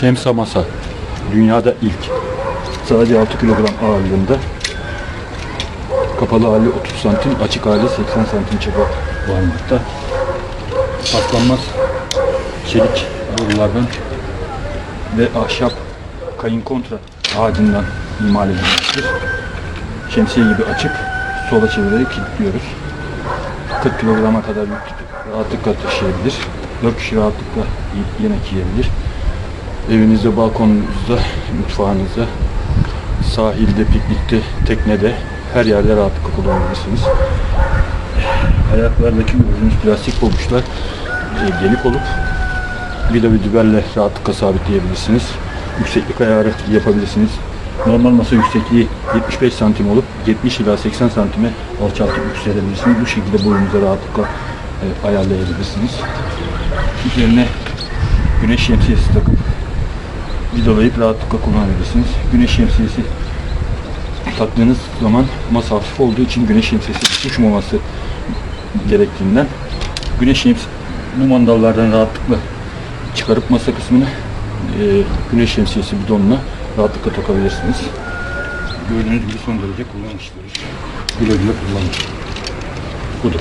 Şemsa masa. Dünyada ilk. Sadece 6 kilogram ağırlığında. Kapalı hali 30 santim, açık hali 80 santim çapa varmakta. Paslanmaz çelik borulardan ve ahşap kayın kontra ağacından imal edilmiştir. Şemsiye gibi açıp sola çevirerek kilitliyoruz. 40 kilograma kadar rahatlıkla taşıyabilir. 4 kişi rahatlıkla yemek yiyebilir. Evinizde, balkonunuzda, mutfağınızda, sahilde, piknikte, teknede her yerde rahatlıkla kullanabilirsiniz. Ayaklardaki gördüğünüz plastik pabuçlar delik olup vida ve dübelle rahatlıkla sabitleyebilirsiniz. Yükseklik ayarı yapabilirsiniz. Normal masa yüksekliği 75 santim olup 70 ila 80 santime alçaltıp yükselebilirsiniz. Bu şekilde boyunuza rahatlıkla e, ayarlayabilirsiniz. Üzerine güneş şemsiyesi takıp vidalayıp rahatlıkla kullanabilirsiniz. Güneş şemsiyesi taktığınız zaman masa hafif olduğu için güneş şemsiyesi uçmaması gerektiğinden güneş şems bu mandallardan rahatlıkla çıkarıp masa kısmını e, güneş şemsiyesi bidonuna rahatlıkla takabilirsiniz. Gördüğünüz gibi son derece kullanışlıdır. Güle güle kullanın. Budur.